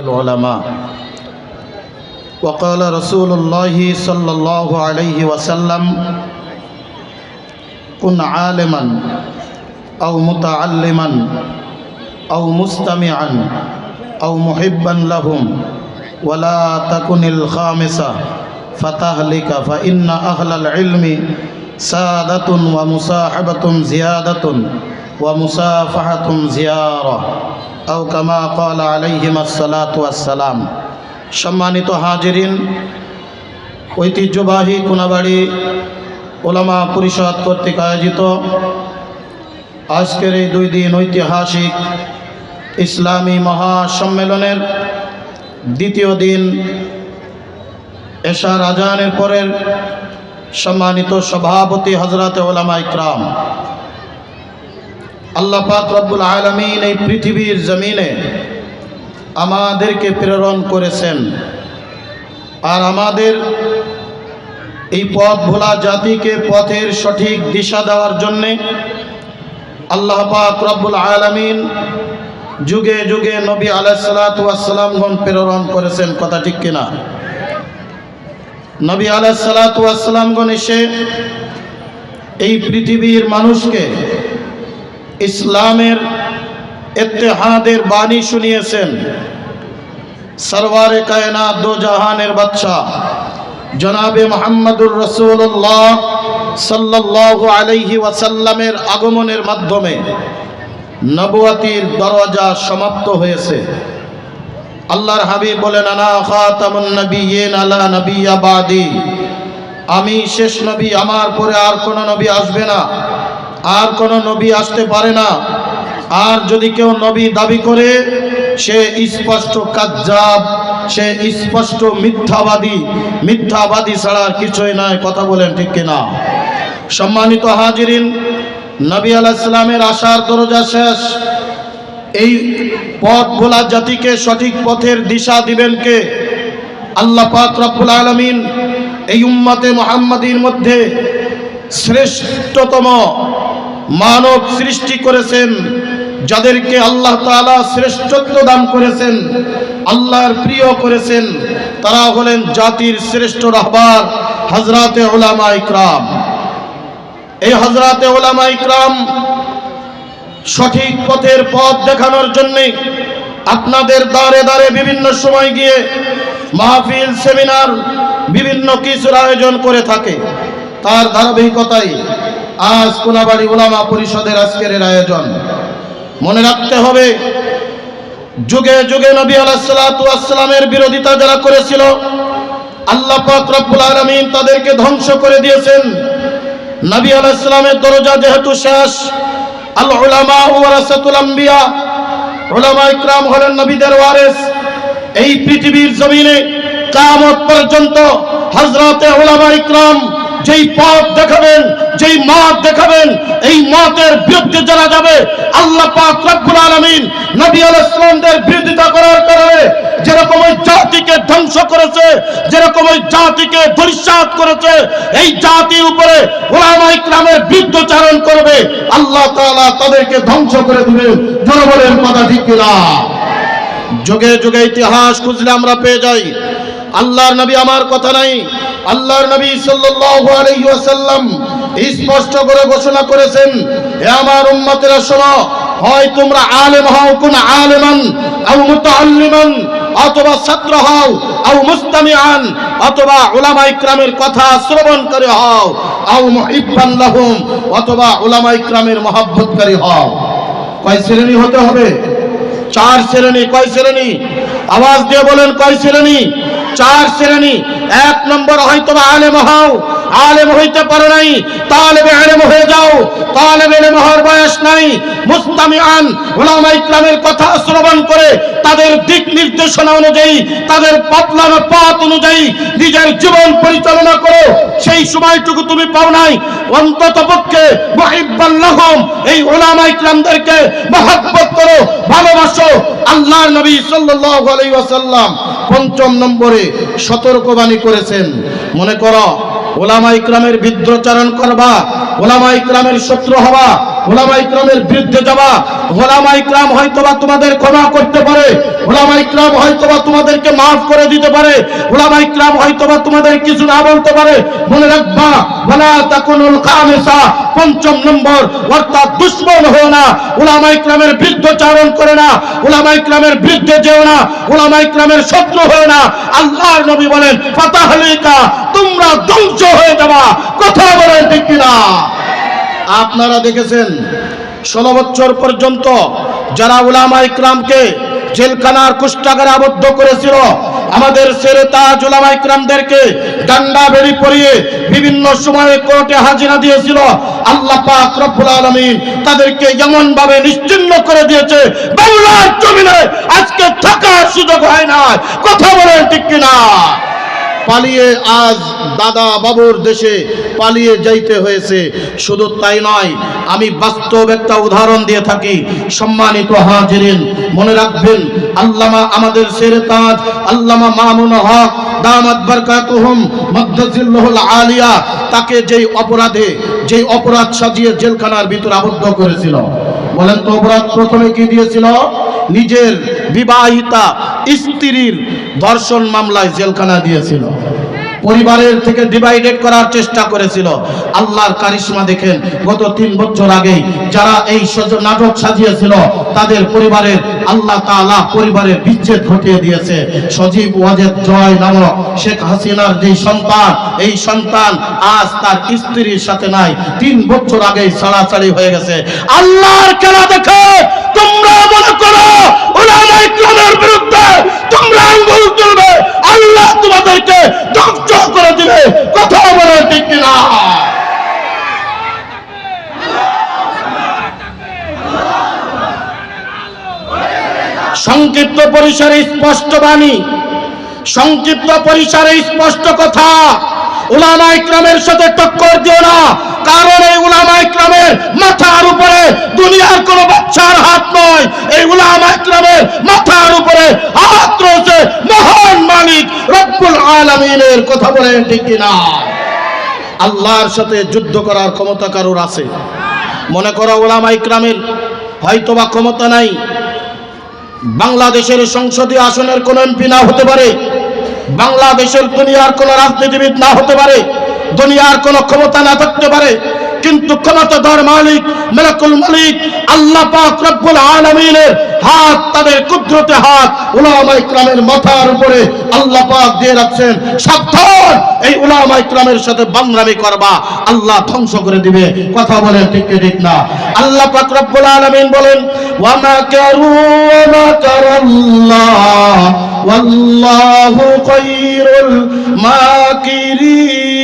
العلماء. وقال رسول الله صلى الله عليه وسلم كن عالما أو متعلما أو مستمعا أو محبا لهم ولا تكن الخامسة فتهلك فإن أهل العلم سادة ومصاحبة زيادة ومصافحة زيارة أو كما قال عليهما الصلاة والسلام সম্মানিত হাজিরিন ঐতিহ্যবাহী কোনাবাড়ি ওলামা পরিষদ কর্তৃক আয়োজিত আজকের এই দুই দিন ঐতিহাসিক ইসলামী মহাসম্মেলনের দ্বিতীয় দিন এশার আজানের পরের সম্মানিত সভাপতি হজরত ওলামা ইকরাম আল্লাহ পাক রব্বুল আলমিন এই পৃথিবীর জমিনে আমাদেরকে প্রেরণ করেছেন। আর আমাদের এই পথ ভোলা জাতিকে পথের সঠিক দিশা দেওয়ার জন্যে আল্লাহ পাক রব্বুল আলমিন যুগে যুগে নবী আলাইসালাতামগণ প্রেরণ করেছেন, কথা ঠিক কিনা? নবী আলাইসালাতামগণ এসে এই পৃথিবীর মানুষকে ইসলামের এত্তেহাদের বাণী শুনিয়েছেন সরওয়ারে কায়নাত দো জাহানের বাদশাহ জনাবে মোহাম্মদুর রসুল্লাহ সাল্লাহ আলাইহি ওয়াসাল্লামের আগমনের মাধ্যমে নবুয়াতির দরজা সমাপ্ত হয়েছে। আল্লাহর হাবিব বলেন, আনা আমি শেষ নবী, আমার পরে আর কোনো নবী আসবে না। আর কোনো নবী আসতে পারে না। আর যদি কেউ নবী দাবি করে, সে স্পষ্ট কাজ্জাব, সে স্পষ্ট মিথ্যাবাদী মিথ্যাবাদী ছাড়া কিছুই নয় কথা বলেন ঠিক কিনা? সম্মানিত হাজিরিন, নবী আলাইসালামের আশার দরজা শেষ। এই পথ ভোলা জাতিকে সঠিক পথের দিশা দিবেন কে? আল্লাহ পাক রব্বুল আলমিন এই উম্মতে মোহাম্মদীর মধ্যে শ্রেষ্ঠতম মানব সৃষ্টি করেছেন, যাদেরকে আল্লাহ তাআলা শ্রেষ্ঠত্ব দান করেছেন, আল্লাহর প্রিয় করেছেন, তারা হলেন জাতির শ্রেষ্ঠ রাহবার হজরতে ওলামা ইকরাম। এই হজরতে ওলামা ইকরাম সঠিক পথের পথ দেখানোর জন্যে আপনাদের দাঁড়ে দাঁড়ে বিভিন্ন সময় গিয়ে মাহফিল, সেমিনার, বিভিন্ন কিছুর আয়োজন করে থাকে। তার ধারাবাহিকতায় আজ কোনাবাড়ি ওলামা পরিষদের আজকের এর আয়োজন। মনে রাখতে হবে, যুগে যুগে নবী আলাইসালামের বিরোধিতা যারা করেছিল, আল্লাহ রব্বুল আলামিন তাদেরকে ধ্বংস করে দিয়েছেন। নবী আলাইসালামের দরজা যেহেতু শেষ, আল উলামা ওয়ারাসাতুল আম্বিয়া হলেন নবীদের ওয়ারিস। এই পৃথিবীর জমিনে কিয়ামত পর্যন্ত হযরতে উলামা ইকরাম যেই পথ দেখাবেন, যেই মত দেখাবেন, এই মতের বিরুদ্ধে যারা যাবে, আল্লাহ পাক রব্বুল আলামিন নবী আলাইহিস সালামদের বিরোধিতা করার কারণে যেরকম ওই জাতিকে ধ্বংস করেছে, যেরকম ওই জাতিকে ধরিসাত করেছে, এই জাতির উপরে ওলামা ইকরামের বিরুদ্ধচারণ করবে, আল্লাহ তাআলা তাদেরকে ধ্বংস করে দিবেন। জনবলের কথা ঠিক কিনা? যুগে যুগে ইতিহাস খুঁজলে আমরা পেয়ে যাই। আল্লাহর নবী আমার কথা নাই। আল্লাহর নবী সাল্লাল্লাহু আলাইহি ওয়াসাল্লাম স্পষ্ট করে ঘোষণা করেছেন, হে আমার উম্মতেরা, শোনো, হয় তোমরা আলেম হও, কোন আলেমান, আও মুতাআল্লিমান, অথবা ছাত্র হও, আও মুস্তামিআন, অথবা উলামা ইকরামের কথা শ্রবণ করে হও, আও মুহিব্বান লাহুম, অথবা উলামা ইকরামের মহব্বতকারী হও। কয় শ্রেণি হতে হবে? চার শ্রেণি, কয় শ্রেণি? আওয়াজ দিয়ে বলেন, কয় শ্রেণি? চার শ্রেণি এক নম্বর হয়তো বা আলেম হও। আলেম হইতে পারো নাই, তালেবে আলেম হয়ে যাও। তালেবে হওয়ার বয়স নাই। মুস্তামিআন উলামা ইকরামের কথা শ্রবণ করে তাদের দিক নির্দেশনা অনুযায়ী, তাদের পাতলানো পথ অনুযায়ী নিজের জীবন পরিচালনা করো। সেই সময়টুকু তুমি পাও নাই। অন্তত পক্ষে মুহিব্বাল্লাহুম এই উলামা ইকরামদেরকে মহব্বত করো, ভালোবাসো। আল্লাহর নবী সাল্লাল্লাহু আলাইহি ওয়াসাল্লাম পঞ্চম নম্বরে সতর্কবাণী করেছেন। মনে করো ওলামা ইকরামের বিদ্রোচারণ করবা, ওলামা ইকরামের শত্রু হওয়া ওলামা ইকরামের বিরুদ্ধে যাওয়া ওলামা ইকরাম হয়তোবা তোমাদের ক্ষমা করতে পারে, ওলামা ইকরাম হয়তোবা তোমাদেরকে মাফ করে দিতে পারে, ওলামা ইকরাম হয়তোবা তোমাদের কিছু না বলতে পারে, মনে রাখবা ওলা তাকুনুল খামেসা, পঞ্চম নম্বর, অর্থাৎ দুশ্মন হও না, ওলামা ইকরামের বিরুদ্ধচারণ করে না, ওলামা ইকরামের বিরুদ্ধে যেও না, ওলামা ইকরামের শত্রু হয়ে না, আল্লাহর নবী বলেন, ফাতাহলিকা তোমরা ধ্বংস হয়ে যাবা। কথা বলেন ঠিক কিনা? আপনারা দেখেছেন, ষোলো বছর পর্যন্ত যারা উলামা ইকরামকে জেলখানার কুষ্টাগারে আবদ্ধ করেছিল, আমাদের সেরে তাজ উলামা ইকরামদেরকে ডান্ডা বেড়ি পরিয়ে বিভিন্ন সময়ে কোর্টে হাজিরা দিয়েছিল। আল্লাহ পাক রব্বুল আলামিন তাদেরকে এমন ভাবে নিশ্চিন্ন করে দিয়েছে, বাংলার জমিনে আজকে থাকার সুযোগ হয় না কথা বলেন ঠিক কিনা? পালিয়ে আজ দাদা বাবুর দেশে পালিয়ে যাইতে হয়েছে। শুধু তাই নয়, আমি বাস্তব একটা উদাহরণ দিয়ে থাকি। সম্মানিত হাজিরিন, মনে রাখবেন, আল্লামা আমাদের সেরে তাজ, আল্লামা মামুন হক আলিয়া, তাকে যেই অপরাধে, যেই অপরাধ সাজিয়ে জেলখানার ভিতর আবদ্ধ করেছিল। বলেন তো অপরাধ প্রথমে কি দিয়েছিল? নিজের বিবাহিতা স্ত্রীর ধর্ষণ মামলায় জেলখানা দিয়েছিল। পরিবারের থেকে ডিভাইডেড করার চেষ্টা করেছিল। আল্লাহর কারিশমা দেখেন। গত তিন বছর আগে যারা এই নাটক সাজিয়েছিল, তাদের পরিবারের আল্লাহ তাআলা পরিবারের বিচ্ছেদ ঘটিয়ে দিয়েছে। সজীব ওয়াজেদ জয় নামক শেখ হাসিনার যে সন্তান, এই সন্তান আজ তার স্ত্রীর সাথে নাই। তিন বছর আগেই ছাড়াছাড়ি হয়ে গেছে। আল্লাহর খেলা দেখে, তোমরা মনে করো ওলামা বিরুদ্ধে তোমরা আঙ্গুল তুলবে, আল্লাহ তোমাদেরকে ধ্বংস করে দিবে। কথা বলে ঠিক কিনা? সংক্ষিপ্ত পরিসরে স্পষ্ট বাণী, সংক্ষিপ্ত পরিসরে স্পষ্ট কথা। উলামা ইকরামের সাথে টক্কর দিও না, কারণ এই উলামা ইকরামের মাথার উপরে দুনিয়ার কোনো বাচ্চার হাত নয়। এই উলামা ইকরামের মাথার উপরে হাত রয়েছে মহান মালিক রব্বুল আলামিনের, কথা বলেন ঠিক কিনা? আল্লাহর সাথে যুদ্ধ করার ক্ষমতা কারোর আছে? মনে করো ওলামা ইকরামের হয়তোবা ক্ষমতা নাই বাংলাদেশের সংসদীয় আসনের কোন এমপি না হতে পারে, বাংলাদেশের দুনিয়ার কোন রাজনীতিবিদ না হতে পারে, দুনিয়ার কোন ক্ষমতা না থাকতে পারে কিন্তু ক্ষমতাধর মালিক, মেলাকুল মালিক, আল্লাহ পাক রব্বুল আলামিনের হাত, তাদের কুদরতে হাত উলামা ইকরামের মাথার উপরে আল্লাহ পাক দিয়ে রাখছেন। সাবধান! এই উলামা ইকরামের সাথে বাংলামি করবা, আল্লাহ ধ্বংস করে দিবে। কথা বলেন ঠিক ঠিক না? আল্লাহ পাক রব্বুল আলামিন বলেন ওয়া মাকারু ওয়া মাকারাল্লাহ ওয়াল্লাহু খায়রুল মাকিরিন।